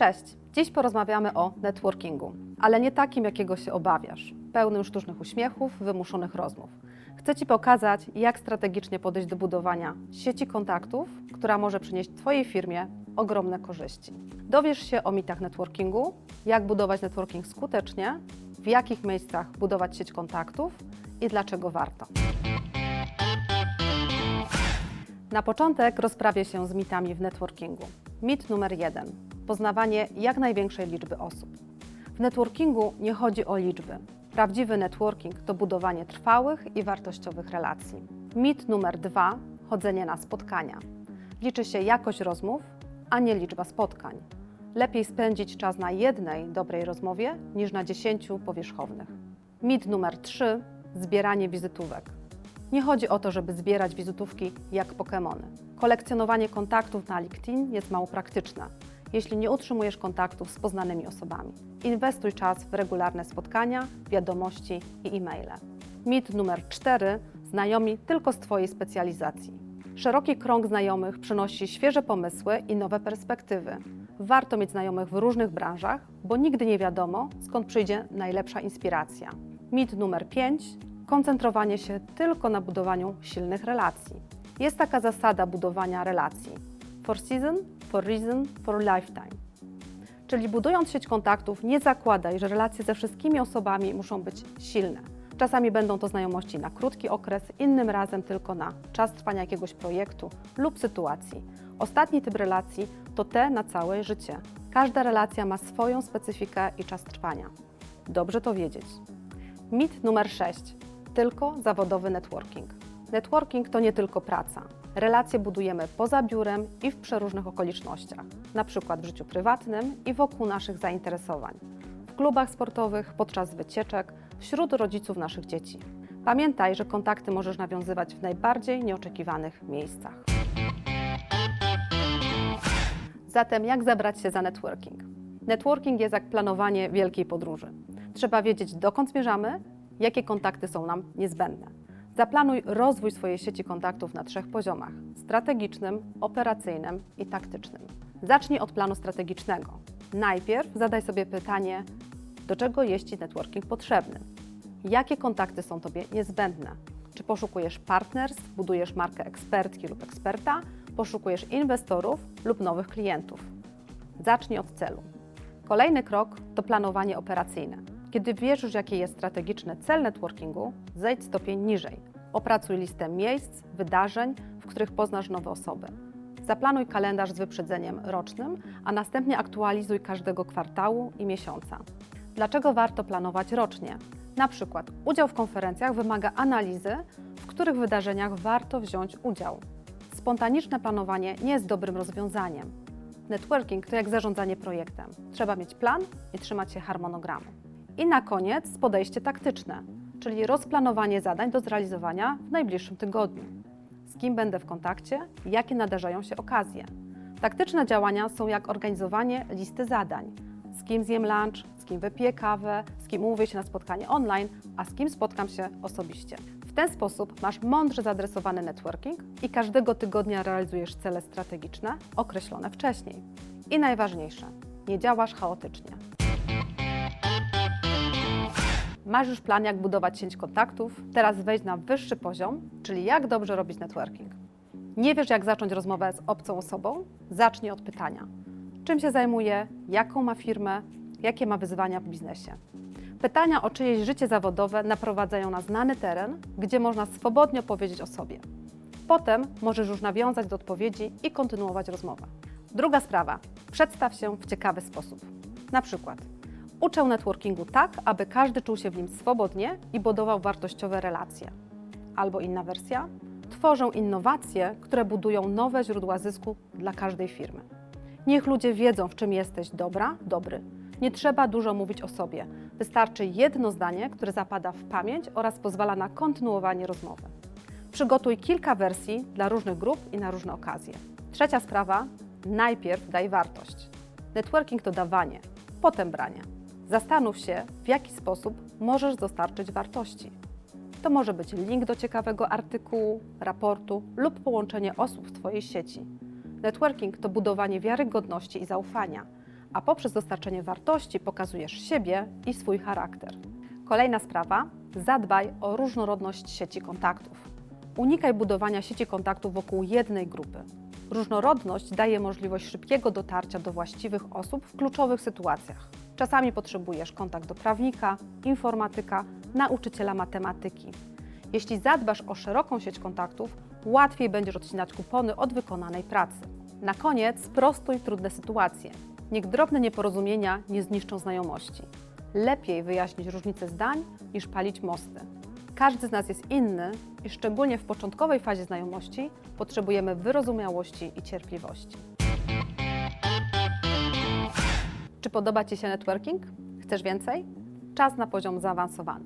Cześć! Dziś porozmawiamy o networkingu, ale nie takim, jakiego się obawiasz, pełnym sztucznych uśmiechów, wymuszonych rozmów. Chcę Ci pokazać, jak strategicznie podejść do budowania sieci kontaktów, która może przynieść Twojej firmie ogromne korzyści. Dowiesz się o mitach networkingu, jak budować networking skutecznie, w jakich miejscach budować sieć kontaktów i dlaczego warto. Na początek rozprawię się z mitami w networkingu. Mit numer jeden. Poznawanie jak największej liczby osób. W networkingu nie chodzi o liczby. Prawdziwy networking to budowanie trwałych i wartościowych relacji. Mit numer dwa. Chodzenie na spotkania. Liczy się jakość rozmów, a nie liczba spotkań. Lepiej spędzić czas na jednej dobrej rozmowie niż na dziesięciu powierzchownych. Mit numer trzy. Zbieranie wizytówek. Nie chodzi o to, żeby zbierać wizytówki jak Pokémony. Kolekcjonowanie kontaktów na LinkedIn jest mało praktyczne, jeśli nie utrzymujesz kontaktów z poznanymi osobami. Inwestuj czas w regularne spotkania, wiadomości i e-maile. Mit numer 4. Znajomi tylko z Twojej specjalizacji. Szeroki krąg znajomych przynosi świeże pomysły i nowe perspektywy. Warto mieć znajomych w różnych branżach, bo nigdy nie wiadomo, skąd przyjdzie najlepsza inspiracja. Mit numer 5 koncentrowanie się tylko na budowaniu silnych relacji. Jest taka zasada budowania relacji: for season, for reason, for lifetime. Czyli budując sieć kontaktów, nie zakładaj, że relacje ze wszystkimi osobami muszą być silne. Czasami będą to znajomości na krótki okres, innym razem tylko na czas trwania jakiegoś projektu lub sytuacji. Ostatni typ relacji to te na całe życie. Każda relacja ma swoją specyfikę i czas trwania. Dobrze to wiedzieć. Mit numer 6 tylko zawodowy networking. Networking to nie tylko praca. Relacje budujemy poza biurem i w przeróżnych okolicznościach, na przykład w życiu prywatnym i wokół naszych zainteresowań, w klubach sportowych, podczas wycieczek, wśród rodziców naszych dzieci. Pamiętaj, że kontakty możesz nawiązywać w najbardziej nieoczekiwanych miejscach. Zatem jak zabrać się za networking? Networking jest jak planowanie wielkiej podróży. Trzeba wiedzieć, dokąd zmierzamy jakie kontakty są nam niezbędne. Zaplanuj rozwój swojej sieci kontaktów na trzech poziomach: strategicznym, operacyjnym i taktycznym. Zacznij od planu strategicznego. Najpierw zadaj sobie pytanie, do czego jest Ci networking potrzebny? Jakie kontakty są Tobie niezbędne? Czy poszukujesz partnerstw, budujesz markę ekspertki lub eksperta, poszukujesz inwestorów lub nowych klientów? Zacznij od celu. Kolejny krok to planowanie operacyjne. Kiedy wiesz już, jaki jest strategiczny cel networkingu, zejdź stopień niżej. Opracuj listę miejsc, wydarzeń, w których poznasz nowe osoby. Zaplanuj kalendarz z wyprzedzeniem rocznym, a następnie aktualizuj każdego kwartału i miesiąca. Dlaczego warto planować rocznie? Na przykład udział w konferencjach wymaga analizy, w których wydarzeniach warto wziąć udział. Spontaniczne planowanie nie jest dobrym rozwiązaniem. Networking to jak zarządzanie projektem. Trzeba mieć plan i trzymać się harmonogramu. I na koniec podejście taktyczne, czyli rozplanowanie zadań do zrealizowania w najbliższym tygodniu. Z kim będę w kontakcie, jakie nadarzają się okazje. Taktyczne działania są jak organizowanie listy zadań. Z kim zjem lunch, z kim wypiję kawę, z kim umówię się na spotkanie online, a z kim spotkam się osobiście. W ten sposób masz mądrze zaadresowany networking i każdego tygodnia realizujesz cele strategiczne określone wcześniej. I najważniejsze, nie działasz chaotycznie. Masz już plan, jak budować sieć kontaktów, teraz wejdź na wyższy poziom, czyli jak dobrze robić networking. Nie wiesz, jak zacząć rozmowę z obcą osobą? Zacznij od pytania. Czym się zajmuje, jaką ma firmę, jakie ma wyzwania w biznesie. Pytania o czyjeś życie zawodowe naprowadzają na znany teren, gdzie można swobodnie opowiedzieć o sobie. Potem możesz już nawiązać do odpowiedzi i kontynuować rozmowę. Druga sprawa. Przedstaw się w ciekawy sposób. Na przykład, Uczę networkingu tak, aby każdy czuł się w nim swobodnie i budował wartościowe relacje. Albo inna wersja. Tworzę innowacje, które budują nowe źródła zysku dla każdej firmy. Niech ludzie wiedzą, w czym jesteś dobra, dobry. Nie trzeba dużo mówić o sobie. Wystarczy jedno zdanie, które zapada w pamięć oraz pozwala na kontynuowanie rozmowy. Przygotuj kilka wersji dla różnych grup i na różne okazje. Trzecia sprawa: najpierw daj wartość. Networking to dawanie, potem branie. Zastanów się, w jaki sposób możesz dostarczyć wartości. To może być link do ciekawego artykułu, raportu lub połączenie osób w Twojej sieci. Networking to budowanie wiarygodności i zaufania, a poprzez dostarczenie wartości pokazujesz siebie i swój charakter. Kolejna sprawa: zadbaj o różnorodność sieci kontaktów. Unikaj budowania sieci kontaktów wokół jednej grupy. Różnorodność daje możliwość szybkiego dotarcia do właściwych osób w kluczowych sytuacjach. Czasami potrzebujesz kontakt do prawnika, informatyka, nauczyciela matematyki. Jeśli zadbasz o szeroką sieć kontaktów, łatwiej będziesz odcinać kupony od wykonanej pracy. Na koniec sprostuj trudne sytuacje. Niech drobne nieporozumienia nie zniszczą znajomości. Lepiej wyjaśnić różnice zdań niż palić mosty. Każdy z nas jest inny i szczególnie w początkowej fazie znajomości potrzebujemy wyrozumiałości i cierpliwości. Czy podoba Ci się networking? Chcesz więcej? Czas na poziom zaawansowany.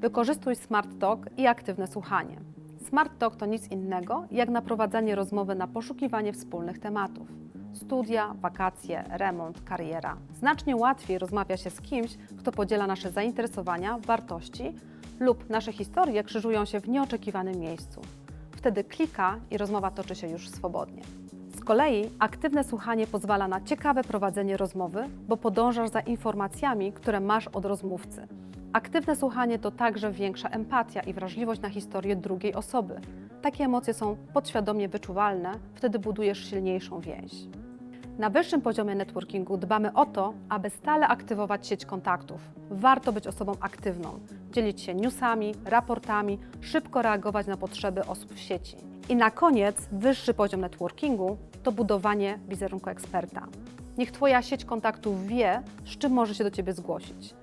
Wykorzystuj Smart Talk i aktywne słuchanie. Smart Talk to nic innego jak naprowadzanie rozmowy na poszukiwanie wspólnych tematów. Studia, wakacje, remont, kariera. Znacznie łatwiej rozmawia się z kimś, kto podziela nasze zainteresowania, wartości lub nasze historie krzyżują się w nieoczekiwanym miejscu. Wtedy klika i rozmowa toczy się już swobodnie. Kolei aktywne słuchanie pozwala na ciekawe prowadzenie rozmowy, bo podążasz za informacjami, które masz od rozmówcy. Aktywne słuchanie to także większa empatia i wrażliwość na historię drugiej osoby. Takie emocje są podświadomie wyczuwalne, wtedy budujesz silniejszą więź. Na wyższym poziomie networkingu dbamy o to, aby stale aktywować sieć kontaktów. Warto być osobą aktywną, dzielić się newsami, raportami, szybko reagować na potrzeby osób w sieci. I na koniec wyższy poziom networkingu to budowanie wizerunku eksperta. Niech Twoja sieć kontaktów wie, z czym może się do Ciebie zgłosić.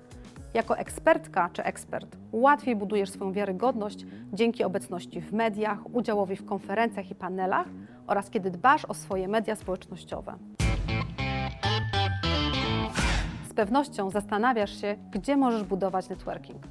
Jako ekspertka czy ekspert łatwiej budujesz swoją wiarygodność dzięki obecności w mediach, udziałowi w konferencjach i panelach oraz kiedy dbasz o swoje media społecznościowe. Z pewnością zastanawiasz się, gdzie możesz budować networking.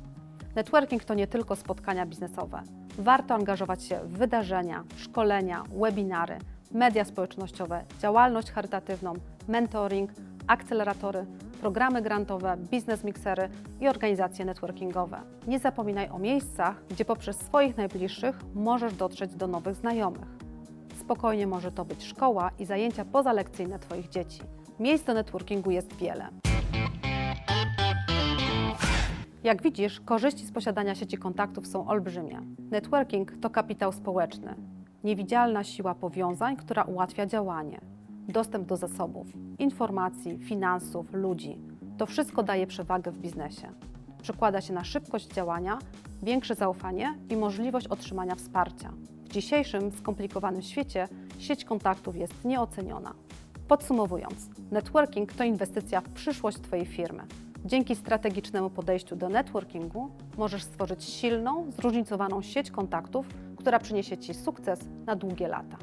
Networking to nie tylko spotkania biznesowe. Warto angażować się w wydarzenia, szkolenia, webinary, media społecznościowe, działalność charytatywną, mentoring, akceleratory, programy grantowe, biznes miksery i organizacje networkingowe. Nie zapominaj o miejscach, gdzie poprzez swoich najbliższych możesz dotrzeć do nowych znajomych. Spokojnie może to być szkoła i zajęcia pozalekcyjne Twoich dzieci. Miejsc do networkingu jest wiele. Jak widzisz, korzyści z posiadania sieci kontaktów są olbrzymie. Networking to kapitał społeczny, niewidzialna siła powiązań, która ułatwia działanie. Dostęp do zasobów, informacji, finansów, ludzi to wszystko daje przewagę w biznesie. Przekłada się na szybkość działania, większe zaufanie i możliwość otrzymania wsparcia. W dzisiejszym skomplikowanym świecie sieć kontaktów jest nieoceniona. Podsumowując, networking to inwestycja w przyszłość Twojej firmy. Dzięki strategicznemu podejściu do networkingu możesz stworzyć silną, zróżnicowaną sieć kontaktów, która przyniesie Ci sukces na długie lata.